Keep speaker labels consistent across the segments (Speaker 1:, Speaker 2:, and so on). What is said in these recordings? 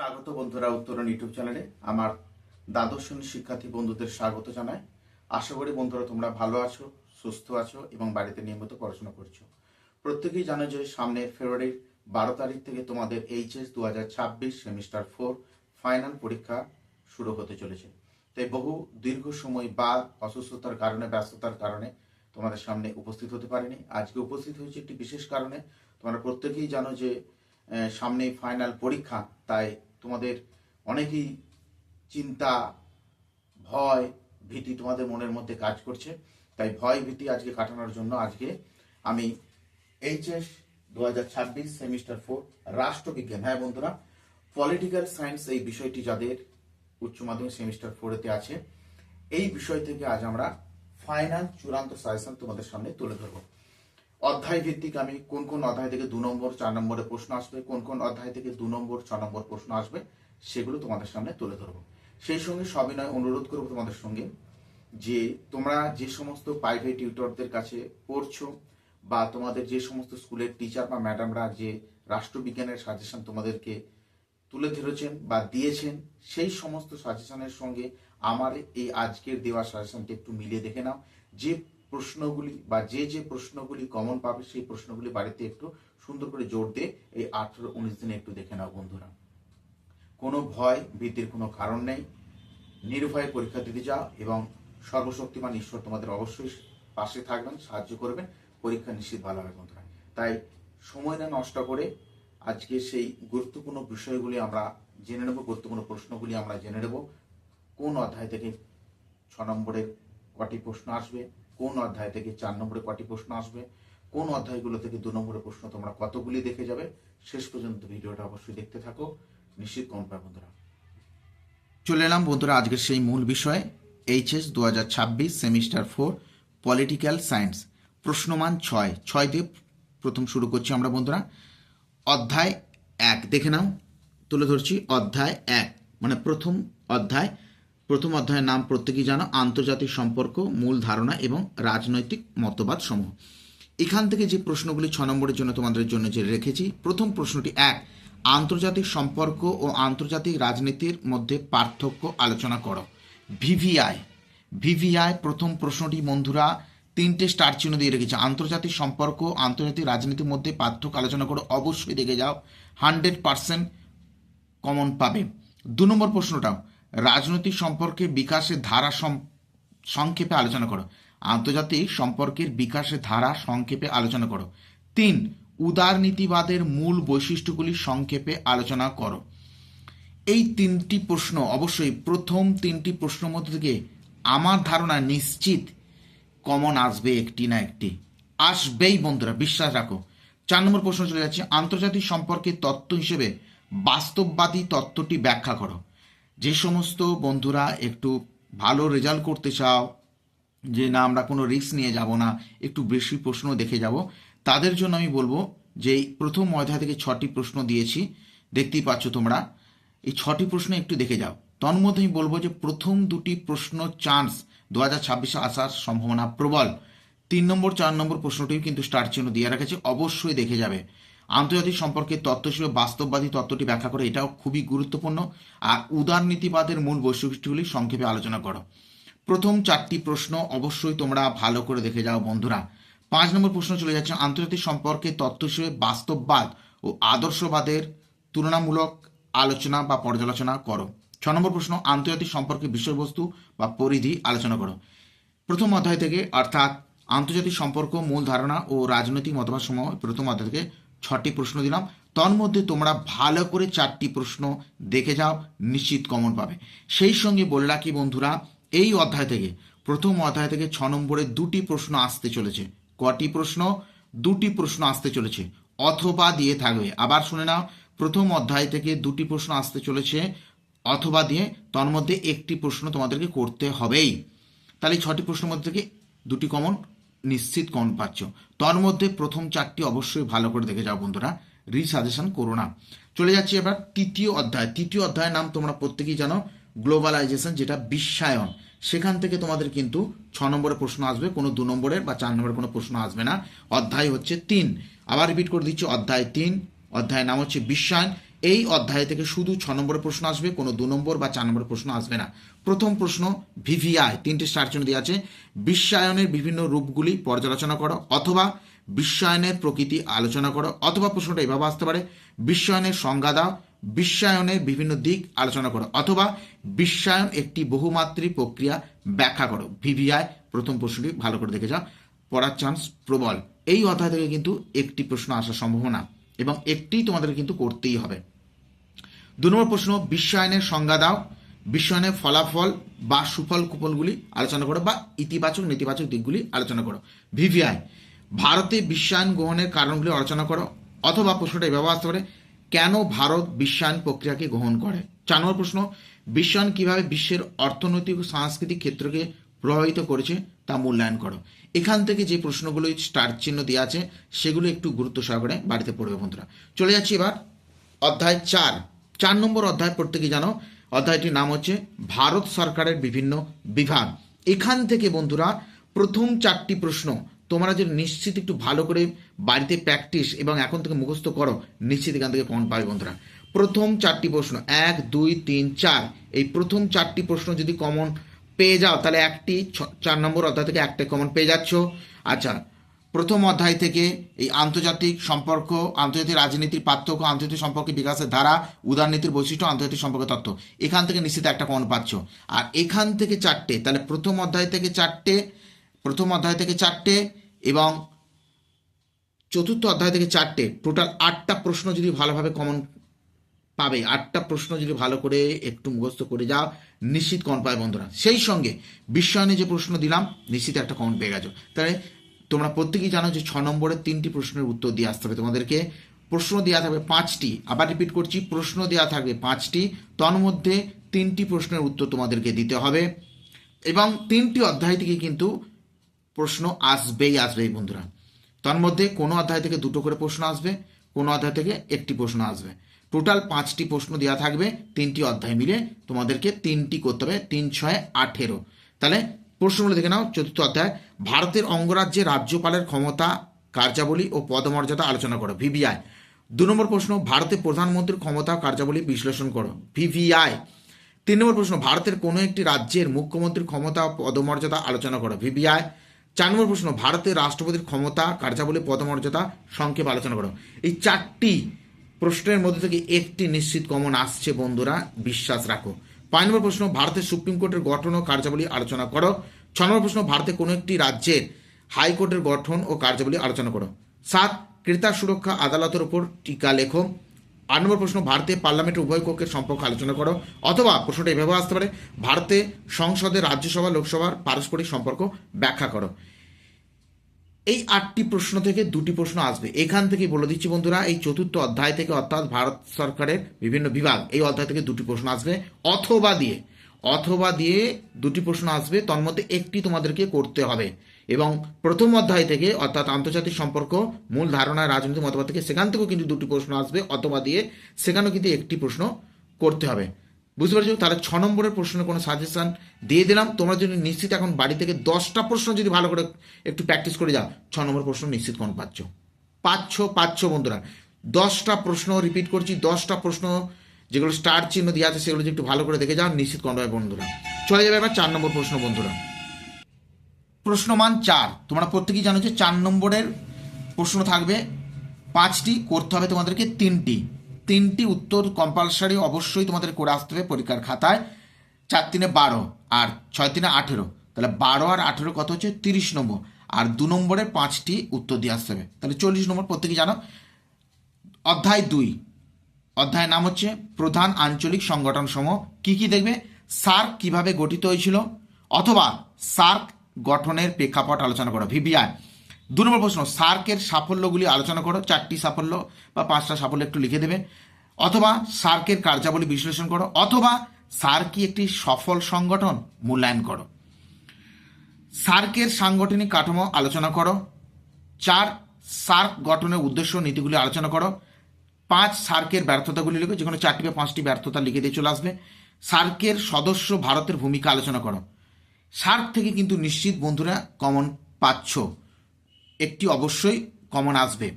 Speaker 1: স্বাগত বন্ধুরা উত্তরণ ইউটিউব চ্যানেলে। আমার দ্বাদশ শিক্ষার্থী বন্ধুদের স্বাগত জানাই। আশা করি বন্ধুরা তোমরা ভালো আছো, সুস্থ আছো এবং বাড়িতে নিয়মিত পড়াশোনা করছ। প্রত্যেকেই জানো যে সামনে ফেব্রুয়ারির বারো তারিখ থেকে তোমাদের এইচএস দু হাজার ছাব্বিশ সেমিস্টার ফোর ফাইনাল পরীক্ষা শুরু হতে চলেছে। তাই বহু দীর্ঘ সময় বা অসুস্থতার কারণে, ব্যস্ততার কারণে তোমাদের সামনে উপস্থিত হতে পারেনি। আজকে উপস্থিত হয়েছে একটি বিশেষ কারণে। তোমরা প্রত্যেকেই জানো যে সামনেই ফাইনাল পরীক্ষা, তাই তোমাদের অনেকেই চিন্তা, ভয় ভীতি তোমাদের মনের মধ্যে কাজ করছে। তাই ভয় ভীতি আজকে কাটানোর জন্য আজকে আমি এইচএস দু হাজার ছাব্বিশ সেমিস্টার ফোর রাষ্ট্রবিজ্ঞান। হ্যাঁ বন্ধুরা, পলিটিক্যাল সায়েন্স এই বিষয়টি যাদের উচ্চ মাধ্যমিক সেমিস্টার ফোরেতে আছে, এই বিষয় থেকে আজ আমরা ফাইনাল চূড়ান্ত সাজেশন তোমাদের সামনে তুলে ধরবো। অধ্যায় ভিত্তিক আমি কোন কোন অধ্যায় থেকে দু নম্বর, চার নম্বরে প্রশ্ন আসবে, কোন কোন অধ্যায় থেকে দু নম্বর, ছ নম্বর প্রশ্ন আসবে, সেগুলো তোমাদের সামনে তুলে ধরবো। সেই সঙ্গে সবিনয় অনুরোধ করব তোমাদের সঙ্গে যে তোমরা যে সমস্ত প্রাইভেট টিউটরদের কাছে পড়ছো বা তোমাদের যে সমস্ত স্কুলের টিচার বা ম্যাডামরা যে রাষ্ট্রবিজ্ঞানের সাজেশন তোমাদেরকে তুলে ধরেছেন বা দিয়েছেন, সেই সমস্ত সাজেশনের সঙ্গে আমার এই আজকের দেওয়া সাজেশনটি একটু মিলিয়ে দেখে নাও। যে প্রশ্নগুলি বা যে যে প্রশ্নগুলি কমন পাবে, সেই প্রশ্নগুলি বাড়িতে একটু সুন্দর করে জোর দিয়ে এই আঠেরো উনিশ দিনে একটু দেখে নাও বন্ধুরা। কোনো ভয়, ভীতির কোনো কারণ নেই। নির্ভয়ে পরীক্ষা দিতে যাও এবং সর্বশক্তিমান ঈশ্বর তোমাদের অবশ্যই পাশে থাকবেন, সাহায্য করবেন। পরীক্ষা নিশ্চিত ভালো হবে বন্ধুরা। তাই সময় না নষ্ট করে আজকে সেই গুরুত্বপূর্ণ বিষয়গুলি আমরা জেনে নেব, গুরুত্বপূর্ণ প্রশ্নগুলি আমরা জেনে নেব। কোন অধ্যায় থেকে ছ নম্বরের কটি প্রশ্ন আসবে? কোন অধ্যায় থেকে চার নম্বরে কটি প্রশ্ন আসবে, কোন অধ্যায়গুলো থেকে দু নম্বরের প্রশ্ন তোমরা কতগুলি দেখে যাবে, শেষ পর্যন্ত ভিডিওটা অবশ্যই দেখতে থাকো। নিশ্চিত কম পাবে বন্ধুরা। চলে এলাম বন্ধুরা আজকের সেই মূল বিষয় এইচএস দু হাজার ছাব্বিশ, সেমিস্টার ফোর, পলিটিক্যাল সায়েন্স। প্রশ্নমান ছয়। ছয় দিয়ে প্রথম শুরু করছি আমরা বন্ধুরা। অধ্যায় এক। দেখে নাও, তুলে ধরছি। অধ্যায় এক। মানে প্রথম অধ্যায় প্রথম অধ্যায়ের নাম প্রত্যেকেই জানো, আন্তর্জাতিক সম্পর্ক, মূল ধারণা এবং রাজনৈতিক মতবাদ সমূহ এখান থেকে যে প্রশ্নগুলি ছ নম্বরের জন্য তোমাদের জন্য যে রেখেছি, প্রথম প্রশ্নটি এক, আন্তর্জাতিক সম্পর্ক ও আন্তর্জাতিক রাজনীতির মধ্যে পার্থক্য আলোচনা করো। ভিভিআই ভিভিআই প্রথম প্রশ্নটি, বন্ধুরা, তিনটে স্টার চিহ্ন দিয়ে রেখেছে। আন্তর্জাতিক সম্পর্ক, আন্তর্জাতিক রাজনীতির মধ্যে পার্থক্য আলোচনা করো, অবশ্যই দেখে যাও, হান্ড্রেড পার্সেন্ট কমন পাবে। দু নম্বর প্রশ্নটাও রাজনৈতিক সম্পর্কে বিকাশের ধারা সংক্ষেপে আলোচনা করো। আন্তর্জাতিক সম্পর্কের বিকাশের ধারা সংক্ষেপে আলোচনা করো। তিন, উদারনীতিবাদের মূল বৈশিষ্ট্যগুলি সংক্ষেপে আলোচনা করো। এই তিনটি প্রশ্ন অবশ্যই প্রথম তিনটি প্রশ্নের মধ্যে থেকে আমার ধারণা নিশ্চিত কমন আসবে একটি না একটি। আসবেই বন্ধুরা, বিশ্বাস রাখো। চার নম্বর প্রশ্ন চলে যাচ্ছে, আন্তর্জাতিক সম্পর্কের তত্ত্ব হিসেবে বাস্তববাদী তত্ত্বটি ব্যাখ্যা করো। যে সমস্ত বন্ধুরা একটু ভালো রেজাল্ট করতে চাও, যে না, আমরা কোনো রিস্ক নিয়ে যাব না, একটু বেশি প্রশ্ন দেখে যাব, তাদের জন্য আমি বলব যে প্রথম অধ্যায় থেকে ছটি প্রশ্ন দিয়েছি, দেখতেই পাচ্ছ তোমরা, এই ছটি প্রশ্ন একটু দেখে যাও। তন্মধ্যে আমি বলব যে প্রথম দুটি প্রশ্ন চান্স দু হাজার ছাব্বিশে আসার সম্ভাবনা প্রবল। তিন নম্বর, চার নম্বর প্রশ্নটিও কিন্তু স্টার চিহ্ন দিয়ে রেখেছে, অবশ্যই দেখে যাবে। আন্তর্জাতিক সম্পর্কে তত্ত্ব হিসেবে বাস্তববাদী তত্ত্বটি ব্যাখ্যা করে এটাও খুবই গুরুত্বপূর্ণ। আর উদারনীতিবাদের মূল বৈশিষ্ট্যগুলি সংক্ষেপে আলোচনা করো। প্রথম চারটি প্রশ্ন অবশ্যই তোমরা ভালো করে দেখে যাও বন্ধুরা। পাঁচ নম্বর প্রশ্ন চলে যাচ্ছে, আন্তর্জাতিক সম্পর্কে তত্ত্ব হিসেবে বাস্তববাদ ও আদর্শবাদের তুলনামূলক আলোচনা বা পর্যালোচনা করো। ছ নম্বর প্রশ্ন, আন্তর্জাতিক সম্পর্কে বিষয়বস্তু বা পরিধি আলোচনা করো। প্রথম অধ্যায় থেকে, অর্থাৎ আন্তর্জাতিক সম্পর্ক, মূল ধারণা ও রাজনৈতিক মতবাদ সমূহ প্রথম অধ্যায় থেকে ছটি প্রশ্ন দিলাম। তন্মধ্যে তোমরা ভালো করে চারটি প্রশ্ন দেখে যাও, নিশ্চিত কমন পাবে। সেই সঙ্গে বলে রাখি বন্ধুরা, এই অধ্যায় থেকে, প্রথম অধ্যায় থেকে ছ নম্বরে দুটি প্রশ্ন আসতে চলেছে। কটি প্রশ্ন? দুটি প্রশ্ন আসতে চলেছে। অথবা দিয়ে থাকবে। আবার শুনে নাও, প্রথম অধ্যায় থেকে দুটি প্রশ্ন আসতে চলেছে, অথবা দিয়ে তন্মধ্যে একটি প্রশ্ন তোমাদেরকে করতে হবেই। তাহলে ছটি প্রশ্নের মধ্যে থেকে দুটি কমন নিশ্চিত কমন পাচ্ছ তার মধ্যে প্রথম চারটি অবশ্যই ভালো করে দেখে যাও বন্ধুরা। রিসাজেশন করো না চলে যাচ্ছি এবার তৃতীয় অধ্যায়। তৃতীয় অধ্যায়ের নাম তোমরা প্রত্যেকেই জানো গ্লোবালাইজেশন যেটা বিশ্বায়ন। সেখান থেকে তোমাদের কিন্তু ছ নম্বরের প্রশ্ন আসবে, কোনো দু নম্বরের বা চার নম্বরের কোনো প্রশ্ন আসবে না। অধ্যায় হচ্ছে তিন। আবার রিপিট করে দিচ্ছি, অধ্যায় তিন, অধ্যায়ের নাম হচ্ছে বিশ্বায়ন। এই অধ্যায় থেকে শুধু ছ নম্বরের প্রশ্ন আসবে, কোনো দু নম্বর বা চার নম্বরের প্রশ্ন আসবে না। প্রথম প্রশ্ন, ভিভিআই, তিনটে স্টার চিহ্ন দেওয়া আছে, বিশ্বায়নের বিভিন্ন রূপগুলি পর্যালোচনা করো অথবা বিশ্বায়নের প্রকৃতি আলোচনা করো অথবা প্রশ্নটা এভাবে আসতে পারে, বিশ্বায়নের সংজ্ঞা দাও বিশ্বায়নের বিভিন্ন দিক আলোচনা করো অথবা বিশ্বায়ন একটি বহুমাত্রিক প্রক্রিয়া ব্যাখ্যা করো। ভিভিআই, প্রথম প্রশ্নটি ভালো করে দেখে যাও, পড়ার চান্স প্রবল। এই অধ্যায় থেকে কিন্তু একটি প্রশ্ন আসার সম্ভাবনা এবং একটি তোমাদের কিন্তু করতেই হবে। দু নম্বর প্রশ্ন, বিশ্বায়নের সংজ্ঞা দাও। বিশ্বায়নের ফলাফল বা সুফল কুফলগুলি আলোচনা করো বা ইতিবাচক, নেতিবাচক দিকগুলি আলোচনা করো। ভিভিআই, ভারতে বিশ্বায়ন গ্রহণের কারণগুলি আলোচনা করো অথবা প্রশ্নটা এভাবে আসতে পারে কেন ভারত বিশ্বায়ন প্রক্রিয়াকে গ্রহণ করে? চার নম্বর প্রশ্ন, বিশ্বায়ন কীভাবে বিশ্বের অর্থনৈতিক ও সাংস্কৃতিক ক্ষেত্রকে প্রভাবিত করেছে তা মূল্যায়ন করো। এখান থেকে যে প্রশ্নগুলো স্টার চিহ্ন দেওয়া আছে, সেগুলো একটু গুরুত্ব সহকারে বাড়িতে পড়বে বন্ধুরা। চলে যাচ্ছি এবার অধ্যায় চার। চার নম্বর অধ্যায় প্রত্যেকে জানো? অধ্যায়টির নাম হচ্ছে ভারত সরকারের বিভিন্ন বিভাগ। এখান থেকে বন্ধুরা প্রথম চারটি প্রশ্ন তোমরা যদি নিশ্চিত একটু ভালো করে বাড়িতে প্র্যাকটিস এবং এখন থেকে মুখস্থ করো, নিশ্চিত এখান থেকে কমন পাবে বন্ধুরা। প্রথম চারটি প্রশ্ন, এক, দুই, তিন, চার। এই প্রথম চারটি প্রশ্ন যদি কমন পেয়ে যাও, তাহলে একটি চার নম্বর অধ্যায় থেকে একটা কমন পেয়ে যাচ্ছ। আচ্ছা প্রথম অধ্যায় থেকে এই আন্তর্জাতিক সম্পর্ক, আন্তর্জাতিক রাজনীতির পার্থক্য, আন্তর্জাতিক সম্পর্কের বিকাশের ধারা, উদারনীতির বৈশিষ্ট্য, আন্তর্জাতিক সম্পর্ক তত্ত্ব। এখান থেকে নিশ্চিত একটা কমন পাচ্ছ। আর এখান থেকে চারটে, তাহলে প্রথম অধ্যায় থেকে চারটে, প্রথম অধ্যায় থেকে চারটে এবং চতুর্থ অধ্যায় থেকে চারটে। টোটাল আটটা প্রশ্ন যদি ভালোভাবে কমন পাবে, আটটা প্রশ্ন যদি ভালো করে একটু মুখস্থ করে যাও, নিশ্চিত কমন পাবে বন্ধুরা। সেই সঙ্গে বিশ্বায়নে যে প্রশ্ন দিলাম, নিশ্চিত একটা কমন পেয়ে গেছো। তাহলে তোমরা প্রত্যেকেই জানো যে ছ নম্বরের তিনটি প্রশ্নের উত্তর দিয়ে আসতে হবে। তোমাদেরকে প্রশ্ন দেওয়া থাকবে পাঁচটি। আবার রিপিট করছি, প্রশ্ন দেওয়া থাকবে পাঁচটি। তন্মধ্যে মধ্যে তিনটি প্রশ্নের উত্তর তোমাদেরকে দিতে হবে। এবং তিনটি অধ্যায় থেকে কিন্তু প্রশ্ন আসবেই আসবেই বন্ধুরা। তার মধ্যে কোনো অধ্যায় থেকে দুটো করে প্রশ্ন আসবে, কোনো অধ্যায় থেকে একটি প্রশ্ন আসবে। টোটাল পাঁচটি প্রশ্ন দেওয়া থাকবে, তিনটি অধ্যায় মিলে তোমাদেরকে তিনটি করতে হবে, তিন, ছয়, আঠেরো। তাহলে প্রশ্নগুলো দেখে নাও। চতুর্থ অধ্যায়, ভারতের অঙ্গরাজ্যে রাজ্যপালের ক্ষমতা, কার্যাবলী ও পদমর্যাদা আলোচনা করো, ভিভিআই। দু নম্বর প্রশ্ন, ভারতের প্রধানমন্ত্রীর ক্ষমতা, কার্যাবলী বিশ্লেষণ করো, ভিভিআই। তিন নম্বর প্রশ্ন, ভারতের কোনো একটি রাজ্যের মুখ্যমন্ত্রীর ক্ষমতা ও পদমর্যাদা আলোচনা করো, ভিভিআই। চার নম্বর প্রশ্ন, ভারতের রাষ্ট্রপতির ক্ষমতা, কার্যাবলী, পদমর্যাদা সংক্ষেপ আলোচনা করো। এই চারটি প্রশ্নের মধ্যে থেকে একটি নিশ্চিত কমন আসছে, বন্ধুরা, বিশ্বাস রাখো। পাঁচ নম্বর প্রশ্ন, ভারতের সুপ্রিম কোর্টের গঠন ও কার্যাবলী আলোচনা করো। ছ নম্বর প্রশ্ন ভারতের কোনো একটি রাজ্যের হাইকোর্টের গঠন ও কার্যাবলী আলোচনা করো। সাত, ক্রেতা সুরক্ষা আদালতের উপর টিকা লেখো। আট নম্বর প্রশ্ন, ভারতে পার্লামেন্টের উভয় কক্ষের সম্পর্ক আলোচনা করো। অথবা প্রশ্নটা এভাবে আসতে পারে, ভারতে সংসদে, রাজ্যসভা, লোকসভার পারস্পরিক সম্পর্ক ব্যাখ্যা করো। এই আটটি প্রশ্ন থেকে দুটি প্রশ্ন আসবে। এখান থেকে বলে দিচ্ছি বন্ধুরা, এই চতুর্থ অধ্যায় থেকে অর্থাৎ ভারত সরকারের বিভিন্ন বিভাগ, এই অধ্যায় থেকে দুটি প্রশ্ন আসবে। অথবা দিয়ে অথবা দিয়ে দুটি প্রশ্ন আসবে তন্মধ্যে একটি তোমাদেরকে করতে হবে। এবং প্রথম অধ্যায় থেকে, অর্থাৎ আন্তর্জাতিক সম্পর্ক, মূল ধারণা রাজনৈতিক মতবাদ থেকে সেখান থেকেও কিন্তু দুটি প্রশ্ন আসবে, অথবা দিয়ে সেখানেও কিন্তু একটি প্রশ্ন করতে হবে। বুঝতে পারছ? তাহলে ছ নম্বরের প্রশ্নের কোনো সাজেশান দিয়ে দিলাম। তোমরা যদি নিশ্চিত এখন বাড়ি থেকে দশটা প্রশ্ন যদি ভালো করে একটু প্র্যাকটিস করে যাও, ছ নম্বর প্রশ্ন নিশ্চিত কোন পাচ্ছ। পাচ্ছ পাচ্ছ বন্ধুরা। দশটা প্রশ্ন রিপিট করছি, দশটা প্রশ্ন যেগুলো স্টার চিহ্ন দিয়ে আছে, সেগুলো যদি একটু ভালো করে দেখে যাও, নিশ্চিত কোন বন্ধুরা। চলে যাবে এবার চার নম্বর প্রশ্ন বন্ধুরা। প্রশ্নমান চার। তোমরা প্রত্যেকেই জানো যে চার নম্বরের প্রশ্ন থাকবে পাঁচটি, করতে হবে তোমাদেরকে তিনটি। তিনটি উত্তর কম্পালসারি অবশ্যই তোমাদের করে আসতে হবে পরীক্ষার খাতায়। চার তিনে বারো আর ছয় তিনে আঠেরো। তাহলে বারো আর আঠেরো কত হচ্ছে? তিরিশ নম্বর। আর দু নম্বরের পাঁচটি উত্তর দিয়ে আসতে হবে। তাহলে চল্লিশ নম্বর প্রত্যেকে জানো। অধ্যায় দুই। অধ্যায়ের নাম হচ্ছে প্রধান আঞ্চলিক সংগঠন সমূহ কি কি দেখবে? সার্ক কীভাবে গঠিত হয়েছিল? অথবা সার্ক গঠনের প্রেক্ষাপট আলোচনা করো। ভিভিআই দু নম্বর প্রশ্ন, সার্কের সাফল্যগুলি আলোচনা করো, চারটি সাফল্য বা পাঁচটা সাফল্য একটু লিখে দেবে। অথবা সার্কের কার্যাবলী বিশ্লেষণ করো, অথবা সার্ক একটি সফল সংগঠন? মূল্যায়ন করো। সার্কের সাংগঠনিক কাঠামো আলোচনা করো। চার সার্ক গঠনের উদ্দেশ্য নীতিগুলি আলোচনা করো। পাঁচ, সার্কের ব্যর্থতাগুলি লিখো, যেখানে চারটি বা পাঁচটি ব্যর্থতা লিখে দিয়ে চলে আসবে। সার্কের সদস্য ভারতের ভূমিকা আলোচনা করো। সার্ক থেকে কিন্তু নিশ্চিত বন্ধুরা কমন পাচ্ছ। একটি অবশ্যই কমন আসবে।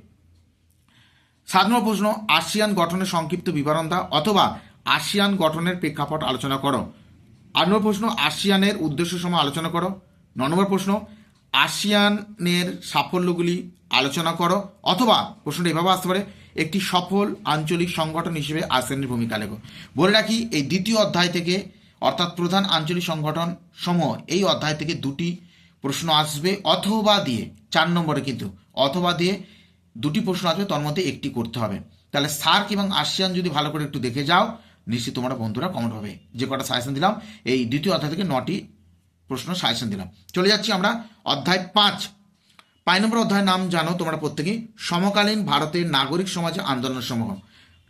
Speaker 1: সাত নম্বর প্রশ্ন, আসিয়ান গঠনের সংক্ষিপ্ত বিবরণ দাও অথবা আসিয়ান গঠনের প্রেক্ষাপট আলোচনা করো। আট নম্বর প্রশ্ন, আসিয়ানের উদ্দেশ্য সময় আলোচনা করো। ন নম্বর প্রশ্ন, আসিয়ানের সাফল্যগুলি আলোচনা করো অথবা, প্রশ্নটা এভাবে আসতে পারে, একটি সফল আঞ্চলিক সংগঠন হিসেবে আসিয়ানের ভূমিকা লেখো। বলে রাখি, এই দ্বিতীয় অধ্যায় থেকে, অর্থাৎ প্রধান আঞ্চলিক সংগঠন সমূহ, এই অধ্যায় থেকে দুটি প্রশ্ন আসবে অথবা দিয়ে। চার নম্বরে কিন্তু অথবা দিয়ে দুটি প্রশ্ন আসবে তার মধ্যে একটি করতে হবে। তাহলে সার্ক এবং আসিয়ান যদি ভালো করে একটু দেখে যাও নিশ্চিত তোমরা বন্ধুরা কমেন্ট হবে। যে কটা সাজেশন দিলাম, এই দ্বিতীয় অধ্যায় থেকে নটি প্রশ্ন সাজেশন দিলাম। চলে যাচ্ছি আমরা অধ্যায় পাঁচ। পাঁচ নম্বর অধ্যায়ের নাম জানো তোমরা প্রত্যেকেই। সমকালীন ভারতের নাগরিক সমাজে আন্দোলন সমূহ।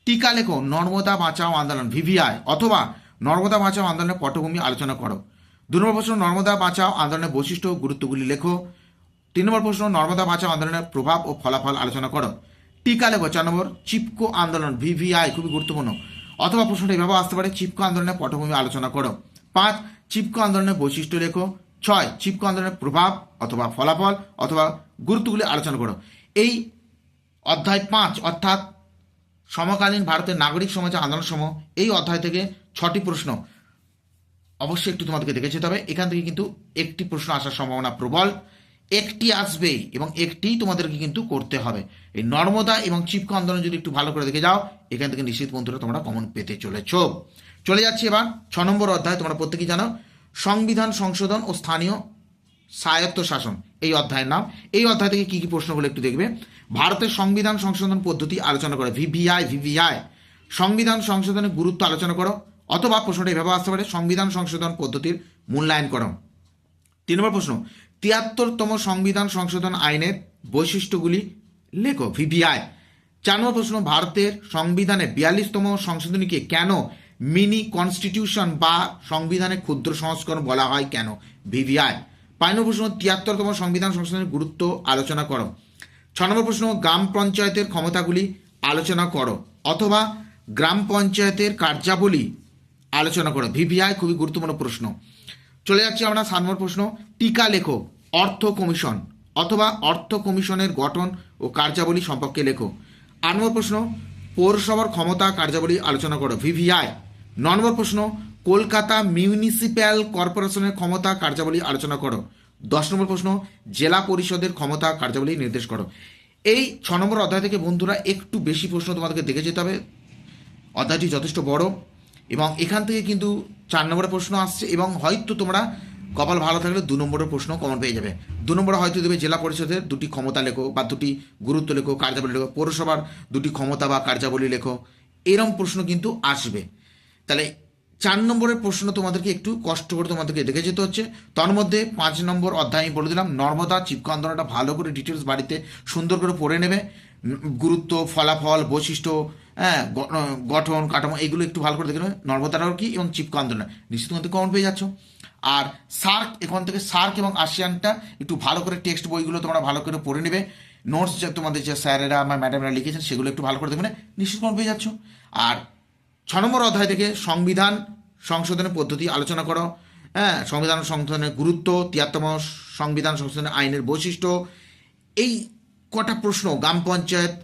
Speaker 1: টিকা লেখো, নর্মদা বাঁচাও আন্দোলন ভিভিআই অথবা নর্মদা বাঁচাও আন্দোলনের পটভূমি আলোচনা করো। দু নম্বর প্রশ্ন, নর্মদা বাঁচাও আন্দোলনের বৈশিষ্ট্য গুরুত্বগুলি লেখো। তিন নম্বর প্রশ্ন, নর্মদা বাঁচাও আন্দোলনের প্রভাব ও ফলাফল আলোচনা করো। টিকা লেখো চার নম্বর চিপকো আন্দোলন, ভিভিআই, খুবই গুরুত্বপূর্ণ। অথবা প্রশ্নটা এভাবে আসতে পারে, চিপকো আন্দোলনের পটভূমি আলোচনা করো। পাঁচ, চিপকো আন্দোলনের বৈশিষ্ট্য লেখো। ছয়, চিপকো আন্দোলনের প্রভাব অথবা ফলাফল অথবা গুরুত্বগুলি আলোচনা করো। এই অধ্যায় পাঁচ, অর্থাৎ সমকালীন ভারতের নাগরিক সমাজে আন্দোলন সমূহ এই অধ্যায় থেকে ছটি প্রশ্ন। অবশ্যই একটু তোমাদেরকে দেখে যেতে হবে। এখান থেকে কিন্তু একটি প্রশ্ন আসার সম্ভাবনা প্রবল। একটি আসবেই এবং একটিই তোমাদেরকে কিন্তু করতে হবে। এই নর্মদা এবং চিপকো আন্দোলন যদি একটু ভালো করে দেখে যাও, এখান থেকে নিশ্চিত বন্ধুরা তোমরা কমন পেতে চলেছ। চলে যাচ্ছি এবার ছ নম্বর অধ্যায়, তোমরা প্রত্যেকেই জানো, সংবিধান সংশোধন ও স্থানীয় স্বায়ত্ত শাসন। এই অধ্যায়ের নাম। এই অধ্যায় থেকে কি কি প্রশ্নগুলো একটু দেখবে? ভারতের সংবিধান সংশোধন পদ্ধতি আলোচনা করো, ভিভিআই ভিভিআই। সংবিধান সংশোধনের গুরুত্ব আলোচনা করো, অথবা প্রশ্নটা এভাবে আসতে পারে, সংবিধান সংশোধন পদ্ধতির মূল্যায়ন করো। তিন নম্বর প্রশ্ন তিয়াত্তরতম সংবিধান সংশোধন আইনের বৈশিষ্ট্যগুলি লেখো ভিভিআই চার নম্বর প্রশ্ন, ভারতের সংবিধানে বিয়াল্লিশতম সংশোধনীকে কেন মিনি কনস্টিটিউশন বা সংবিধানের ক্ষুদ্র সংস্করণ বলা হয় কেন? ভিভিআই পাঁচ নম্বর প্রশ্ন, তিয়াত্তরতম সংবিধান সংশোধনের গুরুত্ব আলোচনা করো। ছ নম্বর প্রশ্ন, গ্রাম পঞ্চায়েতের ক্ষমতাগুলি আলোচনা করো অথবা গ্রাম পঞ্চায়েতের কার্যাবলী আলোচনা করো। ভিভিআই খুবই গুরুত্বপূর্ণ প্রশ্ন। চলে যাচ্ছি আমরা সাত নম্বর প্রশ্ন। টিকা লেখো, অর্থ কমিশন অথবা অর্থ কমিশনের গঠন ও কার্যাবলী সম্পর্কে লেখো। আট নম্বর প্রশ্ন, পৌরসভার ক্ষমতা কার্যাবলী আলোচনা করো, ভিভিআই। ন নম্বর প্রশ্ন, কলকাতা মিউনিসিপ্যাল কর্পোরেশনের ক্ষমতা কার্যাবলী আলোচনা করো। দশ নম্বর প্রশ্ন, জেলা পরিষদের ক্ষমতা কার্যাবলী নির্দেশ করো। এই ছ নম্বর অধ্যায় থেকে বন্ধুরা একটু বেশি প্রশ্ন তোমাদেরকে দেখে যেতে হবে। অধ্যায়টি যথেষ্ট বড়। এবং এখান থেকে কিন্তু চার নম্বরের প্রশ্ন আসছে এবং হয়তো তোমরা কপাল ভালো থাকলে দু নম্বরের প্রশ্ন কমন পেয়ে যাবে। দু নম্বরে হয়তো দেবে জেলা পরিষদের দুটি ক্ষমতা লেখো বা দুটি গুরুত্ব লেখো, কার্যাবলী লেখো, পৌরসভার দুটি ক্ষমতা বা কার্যাবলী লেখো, এরম প্রশ্ন কিন্তু আসবে। তাহলে চার নম্বরের প্রশ্ন তোমাদেরকে একটু কষ্ট করে তোমাদেরকে দেখে যেতে হচ্ছে। তার মধ্যে পাঁচ নম্বর অধ্যায় আমি বলে দিলাম, নর্মদা চিপকো আন্দোলনটা ভালো করে ডিটেলস বাড়িতে সুন্দর করে পড়ে নেবে। গুরুত্ব, ফলাফল, বৈশিষ্ট্য হ্যাঁ গঠন, কাঠামো এগুলো একটু ভালো করে দেখে নেবে। নর্মদাটাও কি এবং চিপকো আন্দোলন নিশ্চিত মধ্যে কমন পেয়ে যাচ্ছ? আর সার্ক, এখান থেকে সার্ক এবং আসিয়ানটা একটু ভালো করে টেক্সট বইগুলো তোমরা ভালো করে পড়ে নেবে। নোটস যে তোমাদের যে স্যারেরা আমার ম্যাডামরা লিখেছেন, সেগুলো একটু ভালো করে দেখবে নিশ্চিত কমন পেয়ে যাচ্ছ? আর ছ নম্বর অধ্যায় থেকে সংবিধান সংশোধনের পদ্ধতি আলোচনা করো। হ্যাঁ সংবিধান সংশোধনের গুরুত্ব তিয়াত্তম সংবিধান সংশোধনের আইনের বৈশিষ্ট্য। এই কটা প্রশ্ন, গ্রাম পঞ্চায়েত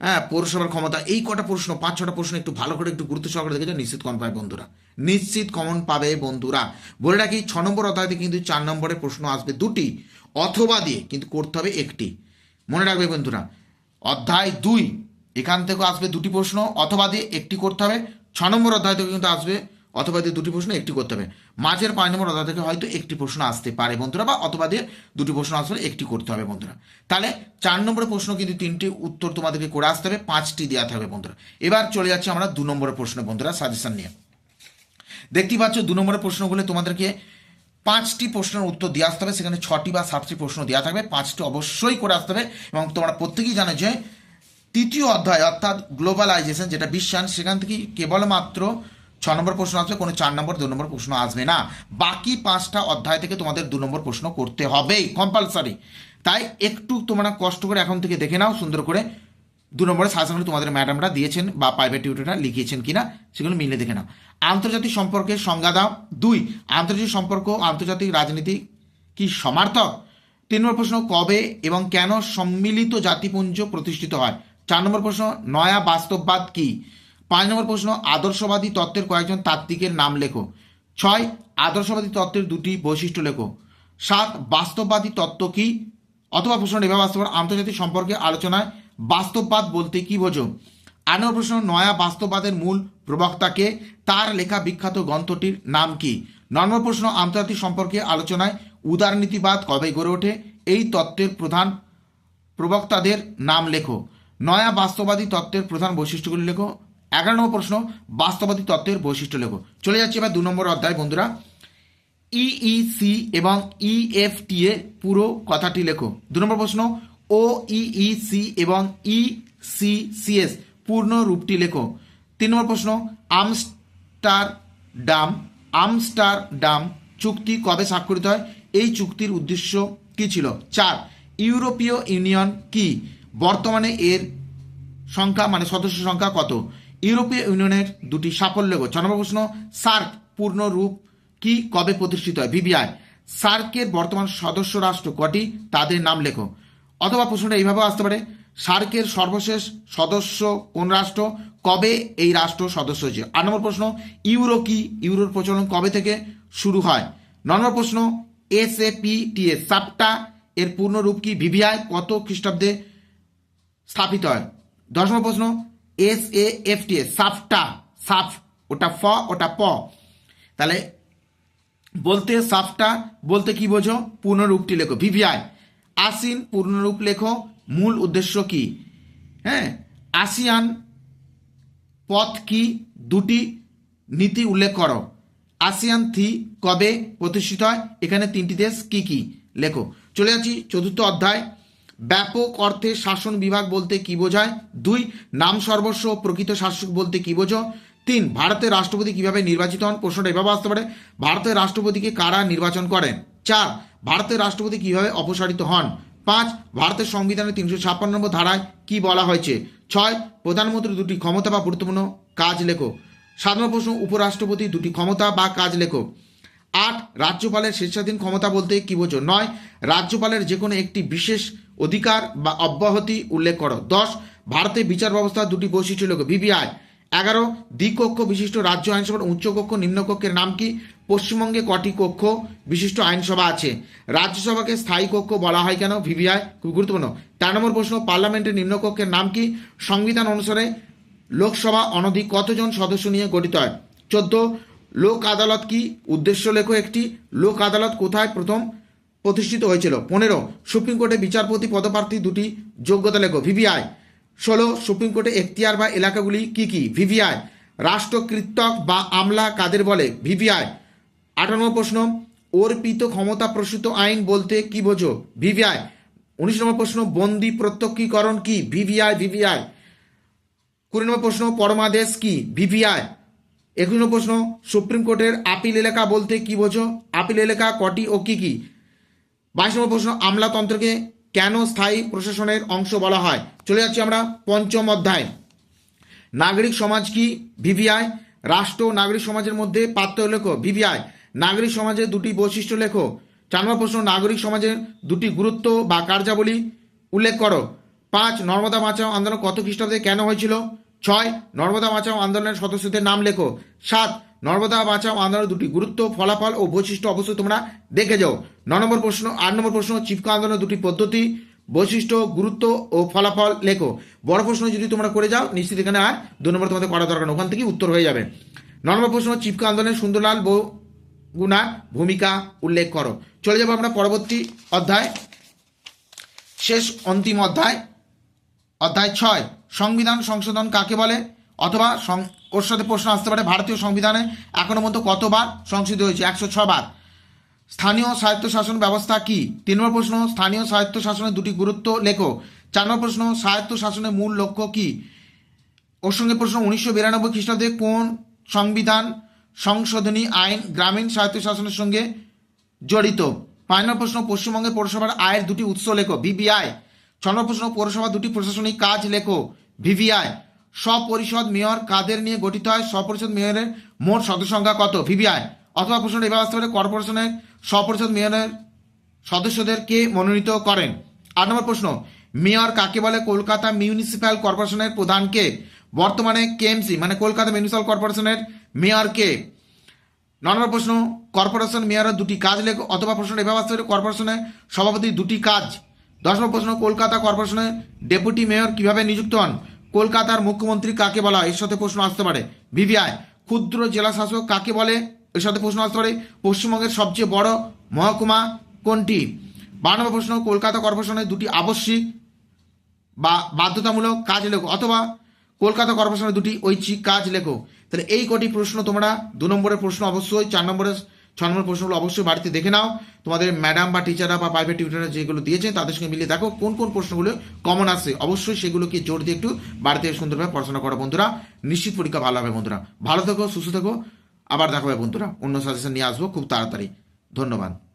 Speaker 1: হ্যাঁ পৌরসভার ক্ষমতা, এই কটা প্রশ্ন, পাঁচ, ছটা প্রশ্ন একটু ভালো করে একটু গুরুত্ব সহকারে দেখে নিশ্চিত কম পায় বন্ধুরা। নিশ্চিত কমন পাবে বন্ধুরা। বলে রাখি, ছ নম্বর অধ্যায় থেকে কিন্তু চার নম্বরের প্রশ্ন আসবে দুটি, অথবা দিয়ে কিন্তু করতে হবে একটি। মনে রাখবে বন্ধুরা, অধ্যায় দুই, এখান থেকে আসবে দুটি প্রশ্ন, অথবা দিয়ে একটি করতে হবে। ছ নম্বর অধ্যায় থেকে কিন্তু আসবে অথবা দিয়ে দুটি প্রশ্ন একটি করতে হবে। মাঝের পাঁচ নম্বর অধ্যায় থেকে হয়তো একটি প্রশ্ন আসতে পারে বন্ধুরা, বা অথবা দিয়ে দুটি প্রশ্ন আসলে একটি করতে হবে বন্ধুরা। তাহলে চার নম্বরের প্রশ্ন কিন্তু তিনটি উত্তর তোমাদেরকে করে আসতে হবে, পাঁচটি দেওয়া থাকবে বন্ধুরা। এবার চলে যাচ্ছে আমরা দু নম্বরের প্রশ্ন বন্ধুরা সাজেশন নিয়ে। দেখতেই পাচ্ছ দু নম্বরের প্রশ্নগুলো তোমাদেরকে পাঁচটি প্রশ্নের উত্তর দিয়ে আসতে হবে, সেখানে ছটি বা সাতটি প্রশ্ন দেওয়া থাকবে, পাঁচটি অবশ্যই করে আসতে হবে এবং তোমরা প্রত্যেকেই জানো যে তৃতীয় অধ্যায় অর্থাৎ গ্লোবালাইজেশন যেটা বিশ্বায়ন সেখান থেকে কেবলমাত্র ছ নম্বর প্রশ্ন আসবে কোনো চার নম্বর, দু নম্বর প্রশ্ন আসবে না। বাকি পাঁচটা অধ্যায় থেকে তোমাদের দু নম্বর প্রশ্ন করতে হবেই কম্পালসারি তাই একটু তোমরা কষ্ট করে এখন থেকে দেখে নাও, সুন্দর করে। দু নম্বরে সাজেশনগুলো তোমাদের ম্যাডামরা দিয়েছেন বা প্রাইভেট টিউটররা লিখিয়েছেন কিনা, সেগুলো মিলে দেখে নাও। আন্তর্জাতিক সম্পর্কের সংজ্ঞা দাও। দুই, আন্তর্জাতিক সম্পর্ক আন্তর্জাতিক রাজনীতি কি সমার্থক? তিন নম্বর প্রশ্ন, কবে এবং কেন সম্মিলিত জাতিপুঞ্জ প্রতিষ্ঠিত হয়? চার নম্বর প্রশ্ন, নয়া বাস্তববাদ কি? পাঁচ নম্বর প্রশ্ন, আদর্শবাদী তত্ত্বের কয়েকজন তাত্ত্বিকের নাম লেখো। ছয়, আদর্শবাদী তত্ত্বের দুটি বৈশিষ্ট্য লেখো। সাত, বাস্তববাদী তত্ত্ব কি? অথবা প্রশ্ন এভাবে পারে, আন্তর্জাতিক সম্পর্কে আলোচনায় বাস্তববাদ বলতে কি বোঝো? আট নম্বর প্রশ্ন, নয়া বাস্তববাদের মূল প্রবক্তাকে তার লেখা বিখ্যাত গ্রন্থটির নাম কি? নম্বর প্রশ্ন, আন্তর্জাতিক সম্পর্কে আলোচনায় উদারনীতিবাদ কবে গড়ে ওঠে? এই তত্ত্বের প্রধান প্রবক্তাদের নাম লেখো। নয়া বাস্তববাদী তত্ত্বের প্রধান বৈশিষ্ট্যগুলি লেখো। এগারো নম্বর প্রশ্ন, বাস্তববাদী তত্ত্বের বৈশিষ্ট্য লেখো। চলে যাচ্ছি এবার দু নম্বর অধ্যায়, বন্ধুরা। ইইসি এবং ইএফটি এ পুরো কথাটি লেখো। দু নম্বর প্রশ্ন ও ইইসি এবং ইসিসিএস পূর্ণ রূপটি লেখো। তিন নম্বর প্রশ্ন আমস্টার ডাম আমস্টার ডাম চুক্তি কবে স্বাক্ষরিত হয়? এই চুক্তির উদ্দেশ্য কি ছিল? চার, ইউরোপীয় ইউনিয়ন কি? বর্তমানে এর সংখ্যা মানে সদস্য সংখ্যা কত? ইউরোপীয় ইউনিয়নের দুটি সাফল্য ছ নম্বর প্রশ্ন, সার্ক পূর্ণ রূপ কি কবে প্রতিষ্ঠিত হয়? ভিভিআই সার্কের বর্তমান সদস্য রাষ্ট্র কটি? তাদের নাম লেখো। অথবা প্রশ্নটা এইভাবেও আসতে পারে, সার্কের সর্বশেষ সদস্য কোন রাষ্ট্র? কবে এই রাষ্ট্র সদস্য হয়েছে? আট নম্বর প্রশ্ন, ইউরো কি? ইউরোর প্রচলন কবে থেকে শুরু হয়? ন নম্বর প্রশ্ন S A P T S সাপটা এর পূর্ণরূপ কি? ভিভিআই কত খ্রিস্টাব্দে স্থাপিত হয়? দশ নম্বর প্রশ্ন এস এ এফ টি সাফটা সাফ ওটা ফ ওটা প। তাহলে বলতে সাফটা বলতে কি বোঝো? পূর্ণরূপটি লেখো ভিভিআই আসিন, পূর্ণরূপ লেখো, মূল উদ্দেশ্য কি? হ্যাঁ আসিয়ান পথ কি? দুটি নীতি উল্লেখ করো। আসিয়ান থি কবে প্রতিষ্ঠিত হয়? এখানে তিনটি দেশ কি কি? লেখো। চলে যাচ্ছি চতুর্থ অধ্যায়। ব্যাপক অর্থে শাসন বিভাগ বলতে কি বোঝায়? দুই, নাম সর্বস্ব প্রকৃত শাসক বলতে কি বোঝো? তিন, ভারতের রাষ্ট্রপতি কীভাবে নির্বাচিত হন? প্রশ্নটা এভাবে আসতে পারে। ভারতের রাষ্ট্রপতিকে কারা নির্বাচন করেন? চার, ভারতের রাষ্ট্রপতি কীভাবে অপসারিত হন? পাঁচ, ভারতের সংবিধানের তিনশো ছাপ্পান্ন নম্বর ধারায় কি বলা হয়েছে? ছয়, প্রধানমন্ত্রী দুটি ক্ষমতা বা গুরুত্বপূর্ণ কাজ লেখো। নম্বর প্রশ্ন, উপরাষ্ট্রপতি দুটি ক্ষমতা বা কাজ লেখো। আট, রাজ্যপালের স্বেচ্ছাধীন ক্ষমতা বলতে কি বোঝো? নয়, রাজ্যপালের যে কোনো একটি বিশেষ অধিকার বা অব্যাহতি উল্লেখ করো। দশ ভারতের বিচার ব্যবস্থার দুটি বৈশিষ্ট্য লেখো ভিভিআই। এগারো, দ্বিকক্ষ বিশিষ্ট রাজ্য আইনসভার উচ্চকক্ষ, নিম্নকক্ষের নাম কি? পশ্চিমবঙ্গে কটি কক্ষ বিশিষ্ট আইনসভা আছে? রাজ্যসভাকে স্থায়ী কক্ষ বলা হয় কেন? ভিভিআই খুব গুরুত্বপূর্ণ। চার নম্বর প্রশ্ন, পার্লামেন্টের নিম্নকক্ষের নাম কি? সংবিধান অনুসারে লোকসভা অনধিক কতজন সদস্য নিয়ে গঠিত হয়? চোদ্দ, লোক আদালত কি? উদ্দেশ্য লেখো একটি। লোক আদালত কোথায় প্রথম প্রতিষ্ঠিত হয়েছিল। পনেরো, সুপ্রিম কোর্টে বিচারপতি পদপ্রার্থী দুটি যোগ্যতা লেখো। ভিভিআই। ষোলো, সুপ্রিম কোর্টে এখতিয়ার বা এলাকাগুলি কি কি? ভিভিআই। রাষ্ট্রকৃতক বা আমলা কাদের বলে? ভিভিআই। নম্বর প্রশ্ন, অর্পিত ক্ষমতা প্রসূত আইন বলতে কি বোঝো? ভিভিআই। উনিশ নম্বর প্রশ্ন, বন্দি প্রত্যক্ষীকরণ কি? VVI VVI. কুড়ি নম্বর প্রশ্ন, পরমাদেশ কি? ভিভিআই। একুশ নম্বর প্রশ্ন, সুপ্রিম কোর্টের আপিল এলাকা বলতে কি বোঝো? আপিল এলাকা কটি ও কি কি? বাইশ নম্বর প্রশ্ন, আমলাতন্ত্রকে কেন স্থায়ী প্রশাসনের অংশ বলা হয়? চলে যাচ্ছি আমরা পঞ্চম অধ্যায়। নাগরিক সমাজ কি? ভিভিআই। রাষ্ট্র নাগরিক সমাজের মধ্যে পার্থক্য লেখো। ভিভিআই। নাগরিক সমাজের দুটি বৈশিষ্ট্য লেখো। চার নম্বর প্রশ্ন, নাগরিক সমাজের দুটি গুরুত্ব বা কার্যাবলী উল্লেখ করো। পাঁচ, নর্মদা বাঁচাও আন্দোলন কত খ্রিস্টাব্দে কেন হয়েছিল? ছয়, নর্মদা বাঁচাও আন্দোলনের সদস্যদের নাম লেখো। সাত, নর্মদা বাঁচাও আন্দোলনের দুটি গুরুত্ব, ফলাফল ও বৈশিষ্ট্য অবশ্যই তোমরা দেখে যাও। ন নম্বর প্রশ্ন, আট নম্বর প্রশ্ন চিপকা আন্দোলনের দুটি পদ্ধতি, বৈশিষ্ট্য, গুরুত্ব ও ফলাফল লেখো। বড় প্রশ্ন যদি তোমরা করে যাও, নিশ্চিত এখানে আর দু নম্বর তোমাদের করা দরকার ওখান থেকেই উত্তর হয়ে যাবে। ন নম্বর প্রশ্ন চিপকা আন্দোলনের সুন্দরলাল গুণা ভূমিকা উল্লেখ করো। চলে যাব আমরা পরবর্তী অধ্যায়। শেষ অন্তিম অধ্যায় অধ্যায় ছয়, সংবিধান সংশোধন কাকে বলে? অথবা ওর সাথে প্রশ্ন আসতে পারে, ভারতীয় সংবিধানে এখনও পর্যন্ত কতবার সংশোধিত হয়েছে? একশো ছবার। স্থানীয় স্বায়ত্তশাসন ব্যবস্থা কি? তিন নম্বর প্রশ্ন, স্থানীয় স্বায়ত্তশাসনের দুটি গুরুত্ব লেখো। চার নম্বর প্রশ্ন, স্বায়ত্তশাসনের মূল লক্ষ্য কি? ওর সঙ্গে প্রশ্ন, উনিশশো বিরানব্বই খ্রিস্টাব্দে কোন সংবিধান সংশোধনী আইন গ্রামীণ স্বায়ত্তশাসনের সঙ্গে জড়িত? পাঁচ নম্বর প্রশ্ন, পশ্চিমবঙ্গের পৌরসভার আয়ের দুটি উৎস লেখো। ভিভিআই। ছ নম্বর প্রশ্ন পৌরসভা দুটি প্রশাসনিক কাজ লেখো। ভিভিআই। স্বপরিষদ মেয়র কাদের নিয়ে গঠিত হয়? স্বপরিষদ মেয়রের মোট সদস্য সংখ্যা কত? ভিভিআই। অথবা প্রশ্ন এভাবে আসতে পারে কর্পোরেশনের স্বপরিষদ মেয়রের সদস্যদের কে মনোনীত করেন? আট নম্বর প্রশ্ন,
Speaker 2: মেয়র কাকে বলে? কলকাতা মিউনিসিপ্যাল কর্পোরেশনের প্রধানকে। বর্তমানে কেএমসি মানে কলকাতা মিউনিসিপ্যাল কর্পোরেশনের মেয়রকে ন নম্বর প্রশ্ন, কর্পোরেশন মেয়রের দুটি কাজ লেখো, অথবা প্রশ্ন এভাবে আসতে পারে কর্পোরেশনের সভাপতির দুটি কাজ। দশ নম্বর প্রশ্ন, কলকাতা কর্পোরেশনের ডেপুটি মেয়র কীভাবে নিযুক্ত হন? কলকাতার মুখ্যমন্ত্রী কাকে বলা? এর সাথে প্রশ্ন আসতে পারে। ভিভিআই ক্ষুদ্র জেলা শাসক কাকে বলে? এর সাথে প্রশ্ন আসতে পারে, পশ্চিমবঙ্গের সবচেয়ে বড় মহকুমা কোনটি? বারো নম্বর প্রশ্ন, কলকাতা কর্পোরেশনের দুটি আবশ্যিক বা বাধ্যতামূলক কাজ লেখো, অথবা কলকাতা কর্পোরেশনের দুটি ঐচ্ছিক কাজ লেখো। তাহলে এই কটি প্রশ্ন তোমরা দু নম্বরের প্রশ্ন অবশ্যই, চার নম্বরের, ছ নম্বর প্রশ্নগুলো অবশ্যই বাড়িতে দেখে নাও। তোমাদের ম্যাডাম বা টিচাররা বা প্রাইভেট টিউটাররা যেগুলো দিয়েছে তাদের সঙ্গে মিলিয়ে দেখো কোন কোন প্রশ্নগুলো কমন আসে অবশ্যই সেগুলোকে জোর দিয়ে একটু বাড়িতে সুন্দরভাবে পড়াশোনা করো বন্ধুরা। নিশ্চিত পরীক্ষা ভালো হবে বন্ধুরা। ভালো থেকো, সুস্থ থেকো। আবার দেখা হবে বন্ধুরা। অন্য সাজেশন নিয়ে আসব। খুব তাড়াতাড়ি। ধন্যবাদ।